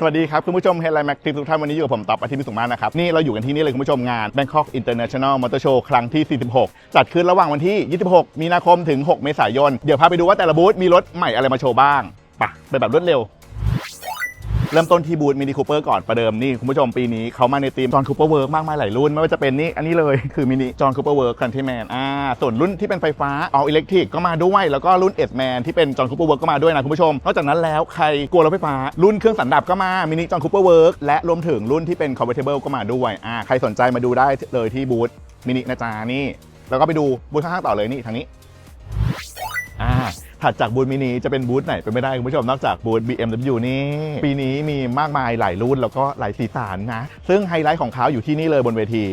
สวัสดีครับ คุณผู้ชมเฮลไลแม็กทิปทุกท่าน วันนี้อยู่กับผมต๊อบอาทิตย์มิสุขมานนะครับ นี่เราอยู่กันที่นี่เลยคุณผู้ชมงาน Bangkok International Motor Show ครั้งที่ 46 จัดขึ้นระหว่างวันที่ 26 มีนาคมถึง 6 เมษายน เดี๋ยวพาไปดูว่าแต่ละบูธมีรถใหม่อะไรมาโชว์บ้างปะไปแบบรวดเร็ว เริ่มต้นที่บูธมินิคูเปอร์ก่อนประเดิมนี่คุณผู้ชมปีนี้เขามาในทีมจอห์นคูเปอร์เวิร์กมากมายหลายรุ่น ไม่ว่าจะเป็นนี่อันนี้เลยคือมินิจอห์นคูเปอร์เวิร์กคันที่แมนอ่าส่วนรุ่นที่เป็นไฟฟ้าเอาอิเล็กทริกก็มาด้วย แล้วก็รุ่นเอสแมนที่เป็นจอห์นคูเปอร์เวิร์กก็มาด้วยนะคุณผู้ชมนอกจากนั้นแล้วใครกลัวรถไฟฟ้ารุ่นเครื่องสันดับก็มามินิจอห์นคูเปอร์เวิร์กและรวมถึงรุ่นที่เป็นคอม v e r t i b l e ก็มาด้วยอ่าใครสนใจมาดูได้เลยที่บูธมินินะจ๊ะนี่แล้วก็ไปดูบูธข้างๆต่อเลยนี่ทางนี้อ่า ถัดจากบูธมินิจะเป็นบูธไหนไปไม่ได้คุณผู้ชมนอกจากบูธ BMW นี่ปีนี้มีมากมายหลายรุ่นแล้วก็หลายสีสันนะ ซึ่งไฮไลท์ของเขาอยู่ที่นี่เลยบนเวที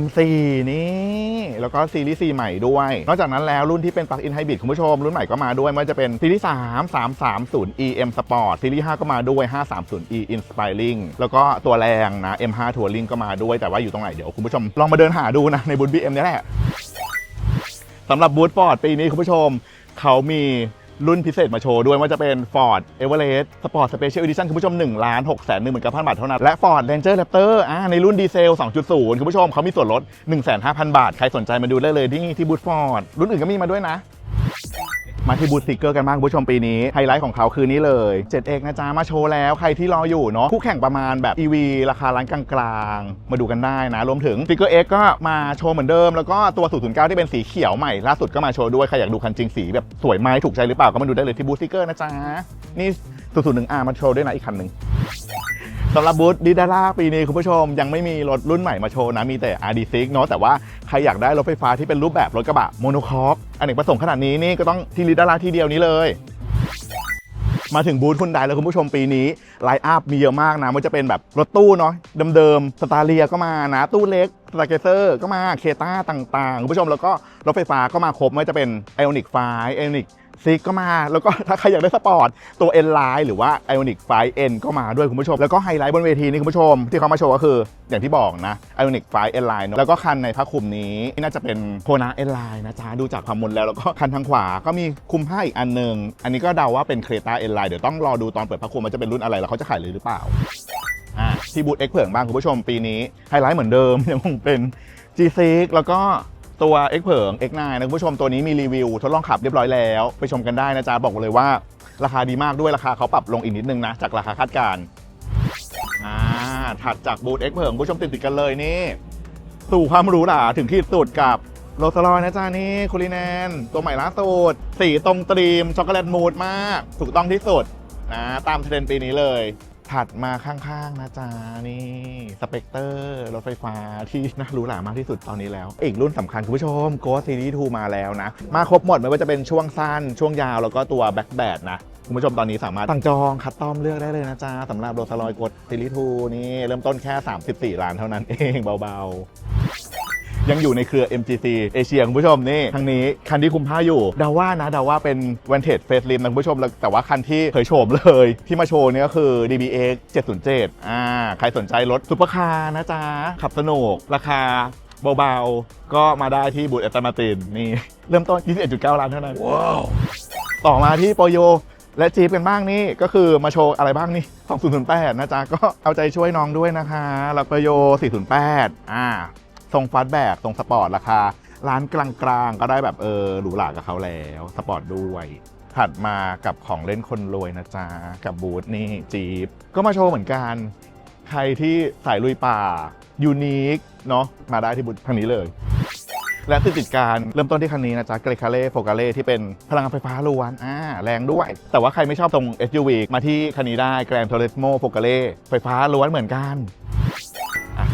M4 นี่แล้วก็ซีรีส์ C ใหม่ด้วย นอกจากนั้นแล้วรุ่นที่เป็น Plug-in Hybrid คุณผู้ชม รุ่นใหม่ก็มาด้วยม่ว่าจะเป็นซีรีส์3 330 EM Sport ซีรีส์5ก็มาด้วย 530 E Inspiring แล้วก็ตัวแรงนะ M5 Touring ก็มาด้วยแต่ว่าอยู่ตรงไหนเดี๋ยวคุณผู้ช m ลองมาเดินหาดูนะในบูธ BM นี่แหละสำหรับบูธฟอร์ดปีนี้คุณผู้ชม เขามีรุ่นพิเศษมาโชว์ด้วยว่าจะเป็น Ford Everest Sport Special Edition คุณผู้ชม1ล้าน6แสน1หมื่นบาทเท่านั้น และ Ford Ranger Raptor อ่าในรุ่นดีเซล 2.0 คุณผู้ชมเขามีส่วนลด 1,500บาท ใครสนใจมาดูได้เลยที่ที่บูธฟอร์ดรุ่นอื่นก็มีมาด้วยนะ มาที่บูธสติกเกอร์กันบ้างคุณผู้ชมปีนี้ ไฮไลท์ของเขาคือนี้เลย 7X นะจ๊ะ มาโชว์แล้วใครที่รออยู่เนาะคู่แข่งประมาณแบบ EV ราคาร้านกลางๆ มาดูกันได้นะ รวมถึงสติกเกอร์ X ก็มาโชว์เหมือนเดิม แล้วก็ตัว 009 ที่เป็นสีเขียวใหม่ล่าสุดก็มาโชว์ด้วย ใครอยากดูคันจริงสีแบบสวยไหมถูกใจหรือเปล่าก็มาดูได้เลยที่บูธสติกเกอร์นะจ๊ะนี่ 001R มาโชว์ด้วยนะอีกคันหนึ่ง สำหรับบูธดิดาร่าปีนี้คุณผู้ชมยังไม่มีรถรุ่นใหม่มาโชว์นะ มีแต่ RD6 เนาะแต่ว่าใครอยากได้รถไฟฟ้าที่เป็นรูปแบบรถกระบะโมโนคอร์กอันเนกประสงค์ขนาดนี้นี่ก็ต้องที่ดิดาร่าที่เดียวนี้เลยมาถึงบูธคุณไดแล้วคุณผู้ชมปีนี้ไลน์อัพมีเยอะมากนะมันจะเป็นแบบรถตู้เนาะเดิมๆสตาร์เลียก็มานะ ตู้เล็กสตาร์เกเซอร์ก็มาเคต้าต่างๆ คุณผู้ชมแล้วก็รถไฟฟ้าก็มาครบไม่ว่าจะเป็นไอออนิกไฟไอออนิก ซิกก็มา แล้วก็ถ้าใครอยากได้สปอร์ตตัว N Line หรือว่า Ionic 5 N ก็มาด้วยคุณผู้ชม แล้วก็ไฮไลท์บนเวทีนี่คุณผู้ชม ที่เขามาโชว์ก็คืออย่างที่บอกนะ Ionic 5 N Line เนอะแล้วก็คันในผ้าคลุมนี้น่าจะเป็นโคนา N Line นะจ๊ะดูจากความมนแล้วแล้วก็คันทางขวาก็มีคุมผ้าอีกอันหนึ่งอันนี้ก็เดาว่าเป็นเครตา N Line เดี๋ยวต้องรอดูตอนเปิดผ้าคลุมมันจะเป็นรุ่นอะไรแล้วเขาจะขายเลยหรือเปล่าอะที่บูธ X เผิงบ้างคุณผู้ชมปีนี้ไฮไลท์เหมือนเดิมยังคงเป็น G6 แล้วก็ ตัว X เผิง X9 นะคุณผู้ชมตัวนี้มีรีวิวทดลองขับเรียบร้อยแล้ว ไปชมกันได้นะจ๊ะ บอกเลยว่า ราคาดีมากด้วยราคาเขาปรับลงอีกนิดนึงนะ จากราคาคาดการณ์อ่าถัดจากบูธ X เผิงผู้ชมติดติดกันเลยนี่ สู่ความหรูหราถึงที่สุดกับโรสลอยนะจ๊ะนี่คูลิแนน ตัวใหม่ล่าสุดสีตรงตรีมช็อกโกแลตมูดมาก ถูกต้องที่สุดนะตามเทรนด์ปีนี้เลย ถัดมาข้างๆนะจ๊ะนี่สเปกเตอร์รถไฟฟ้าที่น่ารู้หรามากที่สุดตอนนี้แล้ว อีกรุ่นสำคัญคุณผู้ชม Go Series 2มาแล้วนะ มาครบหมดไม่ว่าจะเป็นช่วงสั้น ช่วงยาวแล้วก็ตัวแบ็คแบดนะคุณผู้ชมตอนนี้สามารถสั่งจองคัดต้อมเลือกได้เลยนะจ๊ะสำหรับโรสลอยกดซีรีส์2นี่เริ่มต้นแค่ 34 ล้านเท่านั้นเองเบาๆ ยังอยู่ในเครือ MGC เอเชียคุณผู้ชมนี่ทางนี้คันที่คุมผ้าอยู่เดาว่านะเดาว่าเป็น Vantage Facelift นะคุณผู้ชมแล้วแต่ว่าคันที่เผยโฉมเลย ที่มาโชว์เนี่ยก็คือ DBX 707อ่าใครสนใจรถซุปเปอร์คาร์นะจ๊ะ ขับสนุกราคาเบาๆ ก็มาได้ที่บูธแอตมาตินนี่ เริ่มต้น 21.9 ล้านเท่านั้นว้าวต่อมาที่โปโยและจีบกันบ้างนี่ก็คือมาโชว์อะไรบ้างนี่ 2008 นะจ๊ะ ก็เอาใจช่วยน้องด้วยนะคะ แล้วโปโย 408 อ่า ทรงฟาสต์แบกทรงสปอร์ตราคา ร้านกลางๆ ก็ได้แบบเออหรูหรากับเขาแล้ว สปอร์ตด้วย ถัดมากับของเล่นคนรวยนะจ๊ะ กับบูธนี่จีบก็มาโชว์เหมือนกัน ใครที่สายลุยป่า ยูนิคเนาะมาได้ที่บูธทางนี้เลยและติดติดการเริ่มต้นที่คันนี้นะจ๊ะเกรคาเล่โฟกาเล่ที่เป็นพลังงานไฟฟ้าล้วนอ่าแรงด้วย แต่ว่าใครไม่ชอบตรง SUV มาที่คันนี้ได้แกรน d ท u รสโมโฟกาเล่ไฟฟ้าล้วนเหมือนกัน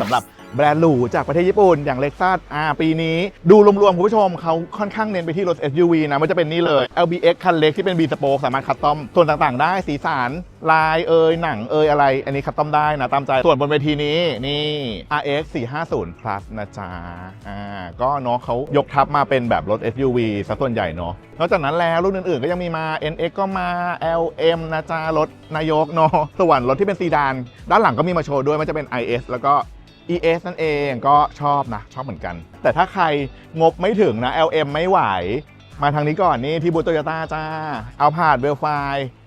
สำหรับ แบรนด์หรูจากประเทศญี่ปุ่น อย่างเล็กซัสอ่าปีนี้ ดูรวมๆ คุณผู้ชมเขาค่อนข้างเน้นไปที่รถ SUV นะมันจะเป็นนี่เลย LBX คันเล็กที่เป็น B Spoke สามารถคัสตอมส่วนต่างๆ ได้สีสันลายเอยหนังเอยอะไร อันนี้คัสตอมได้นะ ตามใจ ส่วนบนเวทีนี้นี่ RX 450 plus นะจ๊ะอ่าก็เนาะเขายกทับมาเป็นแบบรถ SUV ซะส่วนใหญ่เนาะนอกจากนั้นแล้วรุ่นอื่นๆ ก็ยังมีมา NX ก็มา LM นะจ๊ะรถนายกเนาะส่วนรถที่เป็นซีดาน ด้านหลังก็มีมาโชว์ด้วยมันจะเป็น IS แล้วก็ ES นั่นเองก็ชอบนะ ชอบเหมือนกัน แต่ถ้าใครงบไม่ถึงนะ LM ไม่ไหว มาทางนี้ก่อนนี่ที่บูธโตโยต้าจ้า เอาผ่านเวลไฟ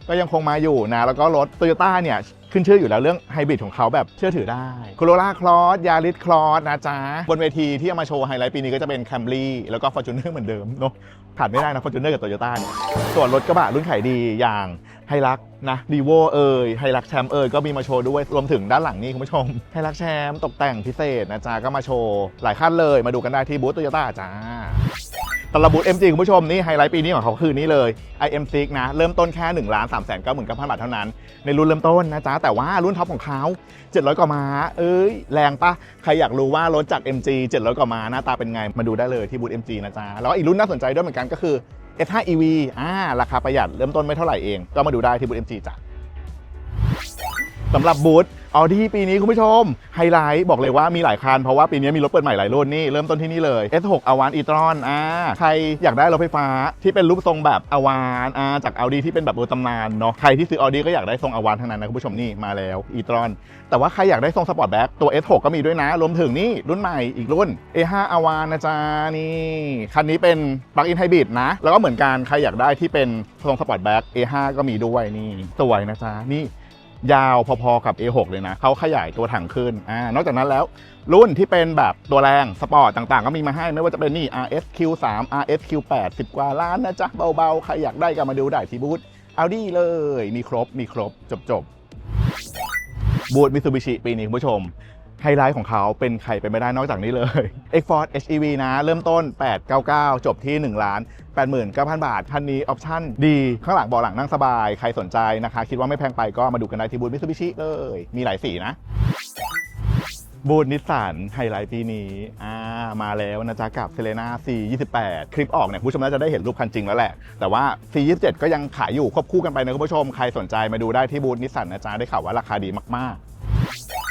ก็ยังคงมาอยู่นะ แล้วก็รถโตโยต้าเนี่ย ขึ้นชื่ออยู่แล้วเรื่องไฮบริดของเขาแบบเชื่อถือได้โคโรล่าคลอสยาริสคลอสนะจ๊ะ บนเวทีที่เอามาโชว์ไฮไลท์ปีนี้ก็จะเป็นแคมรี่แล้วก็ฟอร์จูเนอร์เหมือนเดิมเนาะขาดไม่ได้นะฟอร์จูเนอร์กับโตโยต้าเนี่ยส่วนรถกระบะรุ่นขายดีอย่าง ไฮรักนะดีโวเอ่ยไฮรักแชมป์เอ่ยก็มีมาโชว์ด้วยรวมถึงด้านหลังนี่คุณผู้ชมไฮรักแชมป์ตกแต่งพิเศษนะจ๊ะก็มาโชว์หลายขั้นเลยมาดูกันได้ที่บูธโตโยต้าจ้าตลาดบูธ MG คุณผู้ชมนี่ไฮไลท์ปีนี้ของเขาคือนี่เลย IM6 นะเริ่มต้นแค่1นึ่งล้านสามแสนเก้าหมื่นเก้าพันบาทเท่านั้น ในรุ่นเริ่มต้นนะจ๊ะแต่ว่ารุ่นท็อปของเขา 700 กว่าม้า เอ้ย แรงปะใครอยากรู้ว่ารถจาก MG 700 กว่าม้าหน้าตาเป็นไง มาดูได้เลยที่บูธ MG นะจ๊ะแล้วอีกรุ่นน่าสนใจด้วยเหมือนกันก็คือ S5 EV อ่าราคาประหยัดเริ่มต้นไม่เท่าไหร่เอง ก็มาดูได้ที่บูธ MG จ้ะสำหรับบูธ ออดี้ปีนี้คุณผู้ชม ไฮไลท์บอกเลยว่ามีหลายคัน เพราะว่าปีนี้มีรถเปิดใหม่หลายรุ่นนี่ เริ่มต้นที่นี่เลย S6 a v a n e-tron อ่าใครอยากได้รถไฟฟ้าที่เป็นรูปทรงแบบ a v a n อ่าจาก Audi ที่เป็นแบบรถตำนานเนาะใครที่ซื้อ Audi ก็อยากได้ทรง a v a n ทั้งนั้นนะคุณผู้ชมนี่มาแล้ว e-tron แต่ว่าใครอยากได้ทรงสปอร์ตแบ็คตัว S6 ก็มีด้วยนะรวมถึงนี่รุ่นใหม่อีกรุ่น A5 a v a n นะจ๊ะนี่คันนี้เป็น plug-in hybrid นะแล้วก็เหมือนกันใครอยากได้ที่เป็นทรงสปอร์ตแบ็ค A5 ก็มีด้วยนี่สวยนะจ๊ะนี่ ยาวพอๆกับ A6 เลยนะ เขาขยายตัวถังขึ้นอ่านอกจากนั้นแล้ว รุ่นที่เป็นแบบตัวแรงสปอร์ตต่างๆ ก็มีมาให้ไม่ว่าจะเป็นนี่ RSQ3 RSQ8 10 กว่าล้านนะจ๊ะ เบาๆ ใครอยากได้ก็มาดูได้ที่บูธเอาดีเลยมีครบมีครบจบๆบูธมิ t ูบิชิปีนี้คุณผู้ชม ไฮไลท์ของเขาเป็นใครไปไม่ได้นอกจากนี้เลย x f o r d HEV นะ เริ่มต้น 899 จบที่ 1 ล้าน 89,000 บาท คันนี้ออปชั่นดี ข้างหลังเบาะหลังนั่งสบาย ใครสนใจนะคะ คิดว่าไม่แพงไปก็มาดูกันได้ที่บูธมิ t ูบิชิเลย มีหลายสีนะบูธนิสสันไฮไลท์ปีนี้อ่ามาแล้วนะจ๊ะกับเซเลนา C28 คลิปออกเนี่ยผู้ชมน่าจะได้เห็นรูปคันจริงแล้วแหละ แต่ว่า C27 ก็ยังขายอยู่ควบคู่กันไปนะคุณผู้ชม ใครสนใจมาดูได้ที่บูธนิสสันนะจ๊ะได้ข่าวว่าราคาดีมาก ๆ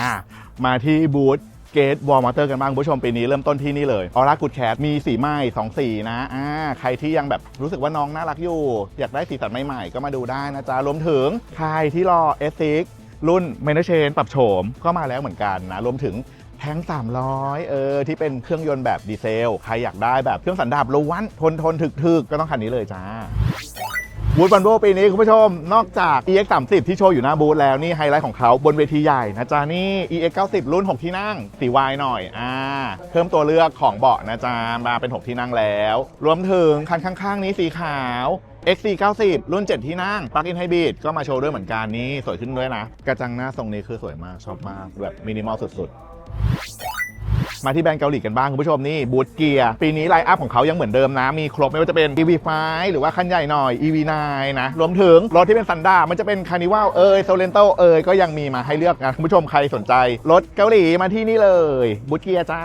อ่ามาที่บูธเกตวอลมอเตอร์กันบ้างผู้ชมปีนี้เริ่มต้นที่นี่เลยออร่ากูดแคทมีสีไม้สองสีนะอ่าใครที่ยังแบบรู้สึกว่าน้องน่ารักอยู่ อยากได้สีสันใหม่ๆ ก็มาดูได้นะจ๊ะรวมถึงใครที่รอ s อ x รุ่นเมนเชนปรับโฉมก็มาแล้วเหมือนกันนะ รวมถึงแทง300 เออ ที่เป็นเครื่องยนต์แบบดีเซล ใครอยากได้แบบเครื่องสันดาปล้วนทนทนถึกถึกๆ ก็ต้องคันนี้เลยจ้า บูธบันโบปีนี้คุณผู้ชม นอกจาก EX 3 0ที่โชว์อยู่หน้าบูธแล้วนี่ไฮไลท์ของเขาบนเวทีใหญ่นะจ๊ะ นี่ EX 9 0รุ่น 6 ที่นั่งสีวายหน่อยอ่าเพิ่มตัวเลือกของเบาะนะจ๊ะ มาเป็น 6 ที่นั่งแล้ว รวมถึงคันข้าง ๆ นี้สีขาว XC 90 รุ่น 7 ที่นั่งปลั๊กอินไฮบริดก็มาโชว์ด้วยเหมือนกันนี่สวยขึ้นด้วยนะ กระจังหน้าทรงนี้คือสวยมากชอบมากแบบมินิมอลสุดๆ มาที่แบรนด์เกาหลีกันบ้างคุณผู้ชมนี่บูธเกียร์ปีนี้ไลน์อัพของเขายังเหมือนเดิมนะ มีครบไม่ว่าจะเป็น EV5 หรือว่าคันใหญ่หน่อย EV9 นะ รวมถึงรถที่เป็นซันด้ามันจะเป็นคานิวัลเอยโซเลนโตเอยก็ยังมีมาให้เลือกนะคุณผู้ชมใครสนใจ รถเกาหลีมาที่นี่เลยบูธเกียร์จ้า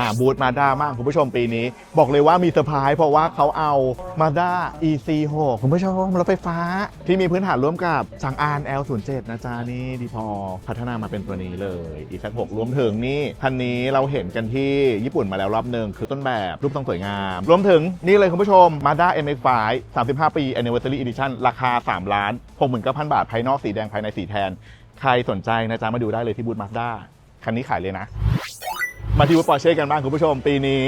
อ่าบูธมาด้ามากคุณผู้ชมปีนี้ บอกเลยว่ามีเซอร์ไพรส์เพราะว่าเขาเอา Mazda EC6 คุณผู้ชมรถไฟฟ้าที่มีพื้นฐานร่วมกับจางอาน L07 นะจ๊ะนี่ดีพอพัฒนามาเป็นตัวนี้เลย E6 รวมถึงนี่คันนี้เราเห็นกันที่ญี่ปุ่นมาแล้วรอบหนึ่งคือต้นแบบรูปทรงสวยงาม รวมถึงนี่เลยคุณผู้ชม Mazda MX-5 35 ปี Anniversary Edition ราคา 3 ล้าน69,000 บาท ภายนอกสีแดงภายในสีแทน ใครสนใจนะจ๊ะมาดูได้เลยที่บูธ Mazda คันนี้ขายเลยนะ มาที่บูธปอร์เช่กันบ้างคุณผู้ชมปีนี้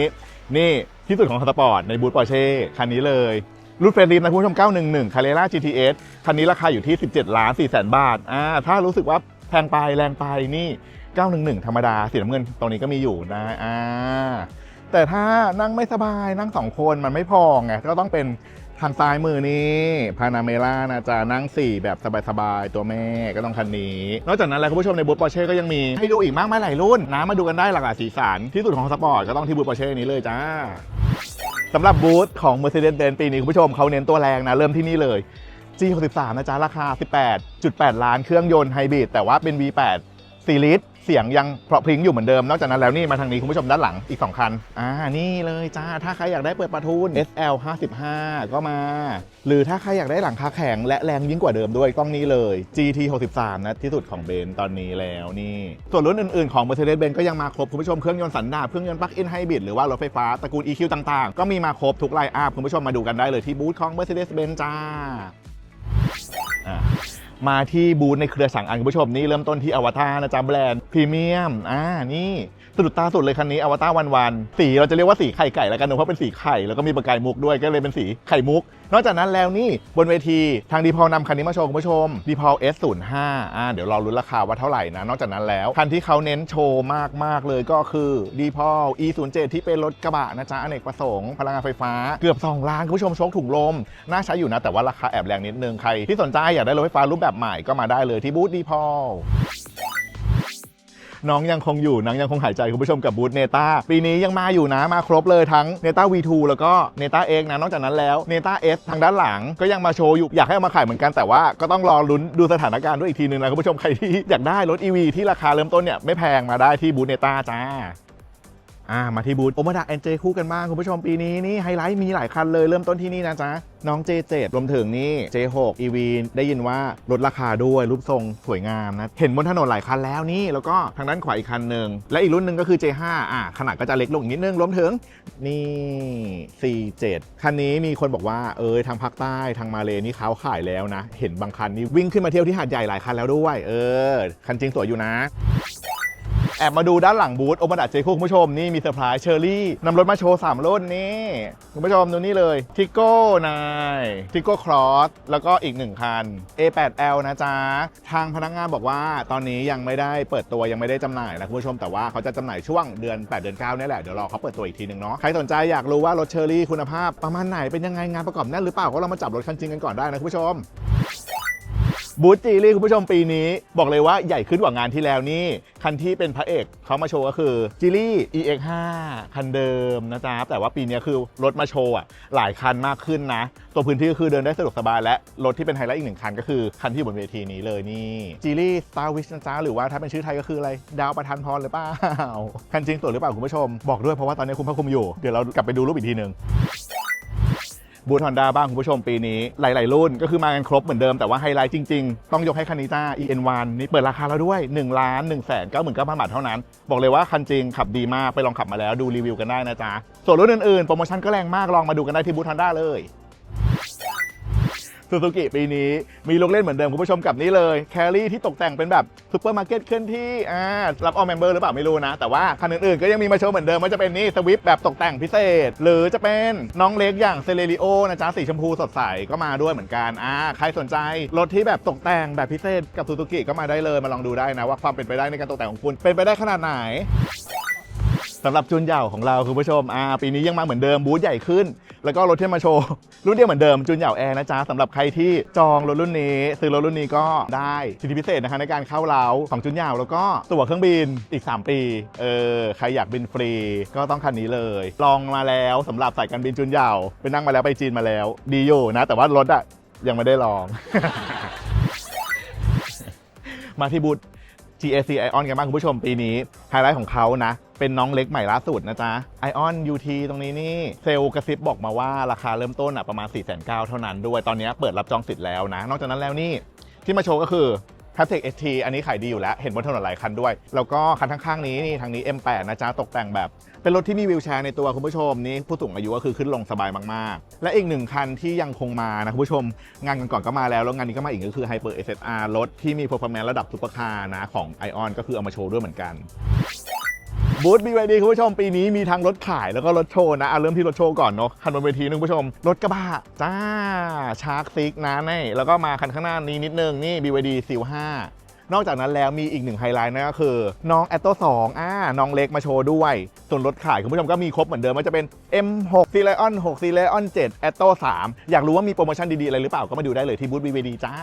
นี่ที่สุดของสปอร์ตในบูธปอร์เช่คันนี้เลยรุ่นเฟรนลีนะคุณผู้ชม 911 c a r r e r a GTS คันนี้ราคาอยู่ที่ 17 ล้าน4แสนบาทอ่าถ้ารู้สึกว่าแพงไปแรงไปนี่ 911 ธรรมดาสีน้ำเงินตรงนี้ก็มีอยู่นะอ่าแต่ถ้านั่งไม่สบายนั่งสองคนมันไม่พอไงก็ต้องเป็น ทางซ้ายมือนี้พานาเมล่านะจ๊ะนั่ง 4 แบบสบายๆ ตัวแม่ก็ต้องคันนี้ นอกจากนั้นแล้วคุณผู้ชมในบูธปอร์เช่ก็ยังมี ให้ดูอีกมากมายหลายรุ่นนะมาดูกันได้หลากหลายสีสันที่สุดของสปอร์ตก็ต้องที่บูธปอร์เช่นี้เลยจ้าสำหรับบูธของ Mercedes-Benz ปีนี้คุณผู้ชมเขาเน้นตัวแรงนะ เริ่มที่นี่เลย G63 นะจ๊ะราคา 18.8 ล้านเครื่องยนต์ไฮบริดแต่ว่าเป็น V8 4ลิตร เสียงยังเพราะพริ้งอยู่เหมือนเดิม นอกจากนั้นแล้วนี่มาทางนี้คุณผู้ชมด้านหลังอีก 2 คัน อ่า นี่เลยจ้า ถ้าใครอยากได้เปิดประทุน SL 55ก็มา หรือถ้าใครอยากได้หลังคาแข็งและแรงยิ่งกว่าเดิมด้วยกล้องนี้เลย GT 63นะที่สุดของเบนซ์ตอนนี้แล้วนี่ ส่วนรุ่นอื่นๆของ Mercedes-Benz ก็ยังมาครบคุณผู้ชมเครื่องยนต์สันดาปเครื่องยนต์ปลั๊กอินไฮบริดหรือว่ารถไฟฟ้าตระกูล EQ ต่างๆ ก็มีมาครบทุกไลน์อัพคุณผู้ชมมาดูกันได้เลยที่บูธของ Mercedes-Benz จ้า มาที่บูธในเครือสังอันคุณผู้ชมนี่เริ่มต้นที่อวตารนะจ๊ะแบรนด์พรีเมียมอ่านี่สะดุดตาสุดเลยคันนี้อวตารวันวันสีเราจะเรียกว่าสีไข่ไก่แล้วกันเนอะเพราะเป็นสีไข่แล้วก็มีประกายมุกด้วยก็เลยเป็นสีไข่มุก นอกจากนั้นแล้วนี่บนเวทีทางดีพอลนำคันนี้มาโชว์คุณผู้ชมดีพอล S05 อ่าเดี๋ยวรอรุ้นราคาว่าเท่าไหร่นะ นอกจากนั้นแล้ว คันที่เขาเน้นโชว์มาก ๆ เลยก็คือดีพอล E07 ที่เป็นรถกระบะนะจ๊ะอเนกประสงค์พลังงานไฟฟ้าเกือบ 2 ล้านคุณผู้ชมโชคถุงลม น่าใช้อยู่นะแต่ว่าราคาแอบแรงนิดนึงใครที่สนใจอยากได้รถไฟฟ้ารูปแบบใหม่ก็มาได้เลยที่บูธดีพอล น้องยังคงอยู่น้องยังคงหายใจคุณผู้ชมกับบูธเนต้าปีนี้ยังมาอยู่นะมาครบเลยทั้งเนต้า V2 แล้วก็เนต้า X นะนอกจากนั้นแล้วเนต้า S ทางด้านหลังก็ยังมาโชว์อยู่อยากให้เอามาขายเหมือนกันแต่ว่าก็ต้องรอลุ้นดูสถานการณ์ด้วยอีกทีนึงนะคุณผู้ชมใครที่อยากได้รถ EV ที่ราคาเริ่มต้นเนี่ยไม่แพงมาได้ที่บูธเนต้าจ้า อ่ามาที่บูธโอมาดาแอนเจคู่กันบ้างคุณผู้ชมปีนี้นี่ไฮไลท์มีหลายคันเลยเริ่มต้นที่นี่นะจ๊ะ น้อง J7 รวมถึงนี่ J6 EV ได้ยินว่าลดราคาด้วยรูปทรงสวยงามนะ เห็นบนถนนหลายคันแล้วนี่ แล้วก็ทางด้านขวาอีกคันหนึ่งและอีกรุ่นหนึ่งก็คือ J5 อ่าขนาดก็จะเล็กลงนิดนึงรวมถึงนี่ C7 คันนี้มีคนบอกว่าเออทางภาคใต้ทางมาเลนี่เขาขายแล้วนะ เห็นบางคันนี่วิ่งขึ้นมาเที่ยวที่หาดใหญ่หลายคันแล้วด้วย เออคันจริงสวยอยู่นะ แอบมาดูด้านหลังบูธโอมาดาเจคุคุณผู้ชมนี่มีเซอร์ไพรส์เชอรี่นำรถมาโชว์3รุ่นนี่คุณผู้ชมดูนี่เลยทิกโก้นายทิกโก้ครอสแล้วก็อีก 1 คัน A8L นะจ๊ะ ทางพนักงานบอกว่าตอนนี้ยังไม่ได้เปิดตัวยังไม่ได้จำหน่ายนะคุณผู้ชมแต่ว่าเขาจะจำหน่ายช่วงเดือน 8 เดือน 9 นี่แหละ เดี๋ยวรอเขาเปิดตัวอีกทีหนึ่งเนาะใครสนใจอยากรู้ว่ารถเชอรี่คุณภาพประมาณไหนเป็นยังไงงานประกอบแน่นหรือเปล่าก็เรามาจับรถคันจริงกันก่อนได้นะคุณผู้ชม บูธจีรี่คุณผู้ชมปีนี้ บอกเลยว่าใหญ่ขึ้นกว่างานที่แล้วนี่ คันที่เป็นพระเอกเขามาโชว์ก็คือจีรี่ EX5 คันเดิมนะจ๊ะแต่ว่าปีนี้คือรถมาโชว์อะหลายคันมากขึ้นนะ ตัวพื้นที่ก็คือเดินได้สะดวกสบายและรถที่เป็นไฮไลท์อีกหนึ่งคันก็คือคันที่อยู่บนเวทีนี้เลยนี่จีรี่สตาร์วิชนะจ๊ะหรือว่าถ้าเป็นชื่อไทยก็คืออะไรดาวประทานพรหรือเปล่าคันจริงสวหรือเปล่าคุณผู้ชมบอกด้วยเพราะว่าตอนนี้คุณพระคุมอยู่เดี๋ยวเรากลับไปดูรูปอีกทีหนึ่ง บูธฮอนด้าบ้างคุณผู้ชมปีนี้ หลาย ๆ รุ่นก็คือมากันครบเหมือนเดิมแต่ว่าไฮไลท์จริง ๆ ต้องยกให้คันนี้จ้า EN1 นี่เปิดราคาแล้วด้วย1ล้าน1แสน9 9 9 0 0บาทเท่านั้น บอกเลยว่าคันจริงขับดีมากไปลองขับมาแล้วดูรีวิวกันได้นะจ๊ะส่วนรุ่นอื่นๆโปรโมชั่นก็แรงมากลองมาดูกันได้ที่บูธฮอนด้าเลย ซูซูกิปีนี้มีลูกเล่นเหมือนเดิมคุณผู้ชมกับนี้เลยแครี่ที่ตกแต่งเป็นแบบซูเปอร์มาร์เก็ตเคลื่อนที่อ่ารับออเมมเบอร์หรือเปล่าไม่รู้นะ แต่ว่าคันอื่นๆก็ยังมีมาโชว์เหมือนเดิมว่าจะเป็นนี่สวิฟแบบตกแต่งพิเศษ หรือจะเป็นน้องเล็กอย่างเซเลริโอนะจ๊ะสีชมพูสดใสก็มาด้วยเหมือนกันอ่าใครสนใจรถที่แบบตกแต่งแบบพิเศษกับซูซูกิก็มาได้เลยมาลองดูได้นะว่าความเป็นไปได้ในการตกแต่งของคุณเป็นไปได้ขนาดไหน สำหรับจุนเหยาของเราคุณผู้ชมอ่าปีนี้ยังมาเหมือนเดิมบูธใหญ่ขึ้น แล้วก็รถที่มาโชว์รุ่นเดียวเหมือนเดิมจุนเหยาแอร์นะจ๊ะสำหรับใครที่จองรถรุ่นนี้ ซื้อรถรุ่นนี้ก็ได้สิทธิพิเศษนะคะในการเข้าเล้าของจุนเหยาแล้วก็ตั๋วเครื่องบินอีก 3 ปีเออใครอยากบินฟรีก็ต้องคันนี้เลย ลองมาแล้วสำหรับสายการบินจุนเหยาไปนั่งมาแล้วไปจีนมาแล้ว ดีอยู่นะ แต่ว่ารถอะยังไม่ได้ลอง มาที่บูธ GAC Ion กันบ้างคุณผู้ชมปีนี้ไฮไลท์ของเขานะ เป็นน้องเล็กใหม่ล่าสุดนะจ๊ะ Ion UT ตรงนี้นี่เซลล์กระซิบบอกมาว่าราคาเริ่มต้นอะประมาณ 4 9 0 0 0เท่านั้นด้วยตอนนี้เปิดรับจองสิทธิ์แล้วนะ นอกจากนั้นแล้วนี่ที่มาโชว์ก็คือ p a t e c ST อันนี้ขายดีอยู่แล้ว เห็นบนถนนหลายคันด้วย แล้วก็คันข้างๆนี้นี่ทางนี้ M8 นะจ๊ะ ตกแต่งแบบ เป็นรถที่มีวิวแชร์ในตัวคุณผู้ชม นี่ผู้สูงอายุก็คือขึ้นลงสบายมากๆ และอีกหนึ่งคันที่ยังคงมานะคุณผู้ชม งานกันก่อนก็มาแล้ว แล้วงานนี้ก็มาอีกก็คือ Hyper SSR รถที่มี performance ระดับซุปเปอร์คาร์นะของ Ion ก็คือเอามาโชว์ด้วยเหมือนกัน บูธ BYD คุณผู้ชมปีนี้มีทั้งรถขายแล้วก็รถโชว์นะเอะเริ่มที่รถโชว์ก่อนเนาะคันบนเวทีนึงคุณผู้ชม รถกระบะจ้าชาร์ k ซิกนะนี่แล้วก็มาคันข้างหน้านี้นิดนึงนี่ BYD Seal 5นอกจากนั้นแล้วมีอีกหนึ่งไฮไลท์นะก็คือ น้อง a t t o 2อ่าน้องเล็กมาโชว์ด้วย ส่วนรถขายคุณผู้ชมก็มีครบเหมือนเดิมว่าจะเป็น M6 c l e o n 6 c l e o n 7 a t t o 3อยากรู้ว่ามีโปรโมชั่นดีๆ อะไรหรือเปล่าก็มาดูได้เลยที่บูธ BYD จ้า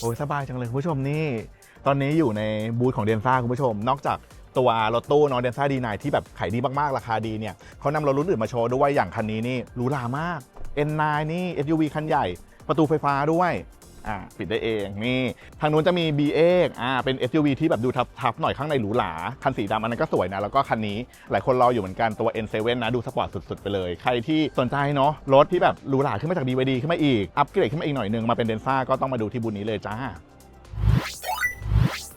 โอ้ยสบายจังเลยคุณผู้ชมนี่ ตอนนี้อยู่ในบูธของเดนซ่าคุณผู้ชม นอกจาก ตัวรถตู้นอะเดนซ่าดีนที่แบบขายดีมากๆ ราคาดีเนี่ยเขานำรถรุ่นอื่นมาโชว์ด้วยอย่างคันนี้นี่หรูหรามาก N9 นี่ SUV คันใหญ่ ประตูไฟฟ้าด้วยอ่าปิดได้เองนี่ทางนู้นจะมี BX อ่าเป็น SUV ที่แบบดูทับๆหน่อยข้างในหรูหราคันสีดำอันนั้นก็สวยนะ แล้วก็คันนี้หลายคนรออยู่เหมือนกันตัว N7 นะดูสปอร์ตสุดๆ ไปเลย ใครที่สนใจเนาะรถที่แบบหรูหราขึ้นมาจาก BYD ขึ้นมาอีก อัปเกรดขึ้นมาอีกหน่อยนึงมาเป็นเดนซ่าก็ต้องมาดูที่บูธนี้เลยจ้า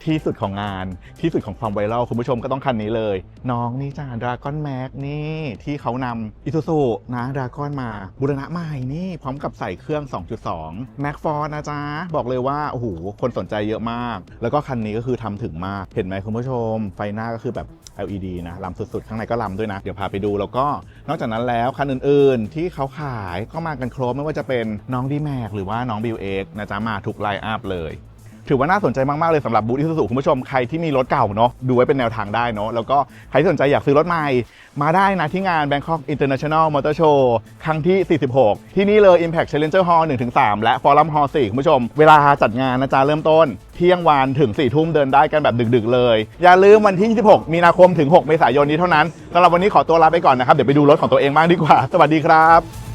ที่สุดของงานที่สุดของความไวรัลคุณผู้ชมก็ต้องคันนี้เลย น้องนี่จ้าดราก้อนแม็กนี่ที่เขานำอิซูซูนะดราก้อนมาบูรณะใหม่นี่ พร้อมกับใส่เครื่อง 2.2แม็กฟอร์นะจ๊ะ บอกเลยว่า โอ้โห คนสนใจเยอะมาก แล้วก็คันนี้ก็คือทำถึงมาก เห็นไหมคุณผู้ชม ไฟหน้าก็คือแบบ LED นะลำสุดๆ ข้างในก็ลำด้วยนะ เดี๋ยวพาไปดูแล้วก็นอกจากนั้นแล้วคันอื่นๆ ที่เขาขายก็มากันครบไม่ว่าจะเป็นน้องดีแม็กหรือว่าน้องบิวเอ็กนะจ๊ะมาทุกไลน์อัพเลย ถือว่าน่าสนใจมาก ๆ เลยสำหรับบูธอิซูซูคุณผู้ชมใครที่มีรถเก่าเนาะดูไว้เป็นแนวทางได้เนาะแล้วก็ใครที่สนใจอยากซื้อรถใหม่ มาได้นะที่งาน Bangkok International Motor Show ครั้งที่ 46 ที่นี่เลย Impact Challenger Hall 1-3 และ Forum Hall 4 คุณผู้ชม เวลาจัดงานนะจ๊ะเริ่มต้น เที่ยงวันถึง 4 ทุ่มเดินได้กันแบบดึก ๆ เลย อย่าลืมวันที่ 26 มีนาคมถึง 6 เมษายนนี้เท่านั้นสำหรับวันนี้ขอตัวลาไปก่อนนะครับเดี๋ยวไปดูรถของตัวเองบ้างดีกว่า สวัสดีครับ